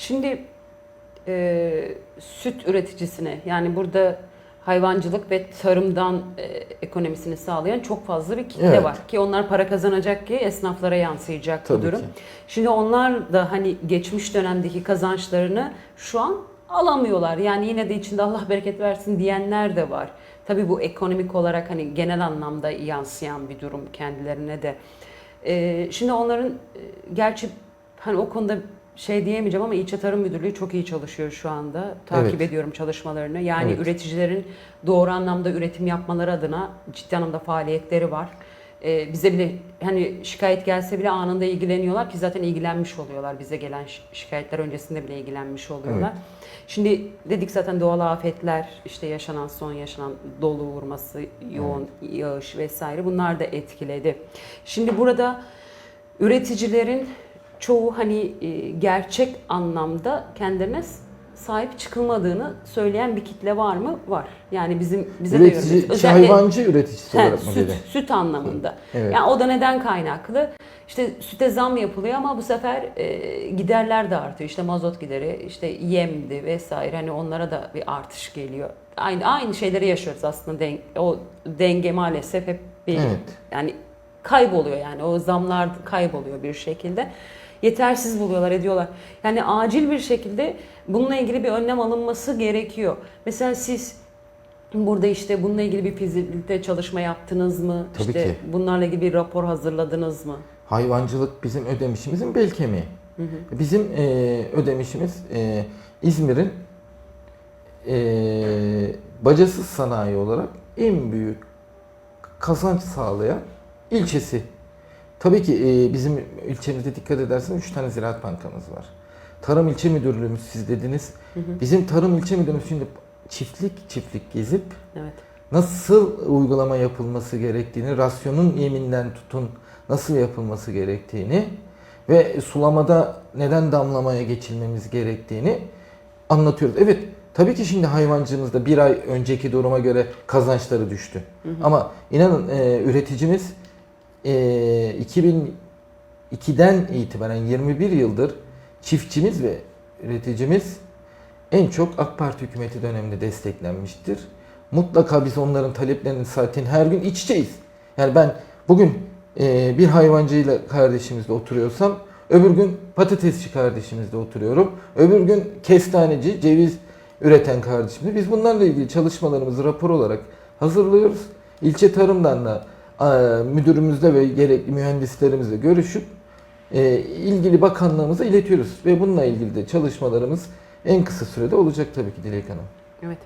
Şimdi e, süt üreticisine yani burada hayvancılık ve tarımdan e, ekonomisini sağlayan çok fazla bir kitle Evet. var ki onlar para kazanacak ki esnaflara yansıyacak bu Tabii durum. ki. Şimdi onlar da hani geçmiş dönemdeki kazançlarını şu an alamıyorlar. Yani yine de içinde Allah bereket versin diyenler de var. Tabii bu ekonomik olarak hani genel anlamda yansıyan bir durum kendilerine de. Ee, şimdi onların e, gerçi hani o konuda şey diyemeyeceğim ama İlçe Tarım Müdürlüğü çok iyi çalışıyor şu anda. Takip Evet. ediyorum çalışmalarını. Yani Evet. üreticilerin doğru anlamda üretim yapmaları adına ciddi anlamda faaliyetleri var. Ee, bize bile hani şikayet gelse bile anında ilgileniyorlar ki zaten ilgilenmiş oluyorlar. Bize gelen şi- şikayetler öncesinde bile ilgilenmiş oluyorlar. Şimdi dedik zaten doğal afetler, işte yaşanan son yaşanan dolu vurması, yoğun yağış vesaire bunlar da etkiledi. Şimdi burada üreticilerin çoğu hani e, gerçek anlamda kendilerine sahip çıkılmadığını söyleyen bir kitle var mı? Var. Yani bizim bize de Üretici, hayvancı üreticisi He, olarak mı süt, dedi? süt anlamında. Evet. Yani o da neden kaynaklı? İşte süte zam yapılıyor ama bu sefer e, giderler de artıyor. İşte mazot gideri, işte yemdi vesaire. Hani onlara da bir artış geliyor. Aynı aynı şeyleri yaşıyoruz aslında. Den- o denge maalesef hep bir Evet. yani kayboluyor yani o zamlar kayboluyor bir şekilde. Yetersiz buluyorlar, ediyorlar. Yani acil bir şekilde bununla ilgili bir önlem alınması gerekiyor. Mesela siz burada işte bununla ilgili bir fizibilite çalışma yaptınız mı? Tabii işte ki. bunlarla ilgili bir rapor hazırladınız mı? Hayvancılık bizim ödemişimizin bel kemiği. Bizim e, ödemişimiz e, İzmir'in e, bacasız sanayi olarak en büyük kazanç sağlayan ilçesi. Tabii ki e, bizim ilçemizde dikkat ederseniz 3 tane ziraat bankamız var. Tarım ilçe müdürlüğümüz siz dediniz. Bizim tarım ilçe müdürlüğümüz şimdi çiftlik çiftlik gezip Evet. nasıl uygulama yapılması gerektiğini, rasyonun yeminden tutun nasıl yapılması gerektiğini ve sulamada neden damlamaya geçilmemiz gerektiğini anlatıyoruz. Evet, tabii ki şimdi hayvancılığımızda bir ay önceki duruma göre kazançları düştü. Ama inanın e, üreticimiz e, 2002'den itibaren 21 yıldır çiftçimiz ve üreticimiz en çok AK Parti hükümeti döneminde desteklenmiştir. Mutlaka biz onların taleplerini zaten her gün iç içeyiz. Yani ben bugün e, bir hayvancıyla kardeşimizle oturuyorsam öbür gün patatesçi kardeşimizle oturuyorum. Öbür gün kestaneci, ceviz üreten kardeşimle. Biz bunlarla ilgili çalışmalarımızı rapor olarak hazırlıyoruz. İlçe tarımdan da müdürümüzle ve gerekli mühendislerimizle görüşüp e, ilgili bakanlığımıza iletiyoruz. Ve bununla ilgili de çalışmalarımız en kısa sürede olacak tabii ki Dilek Hanım. Evet.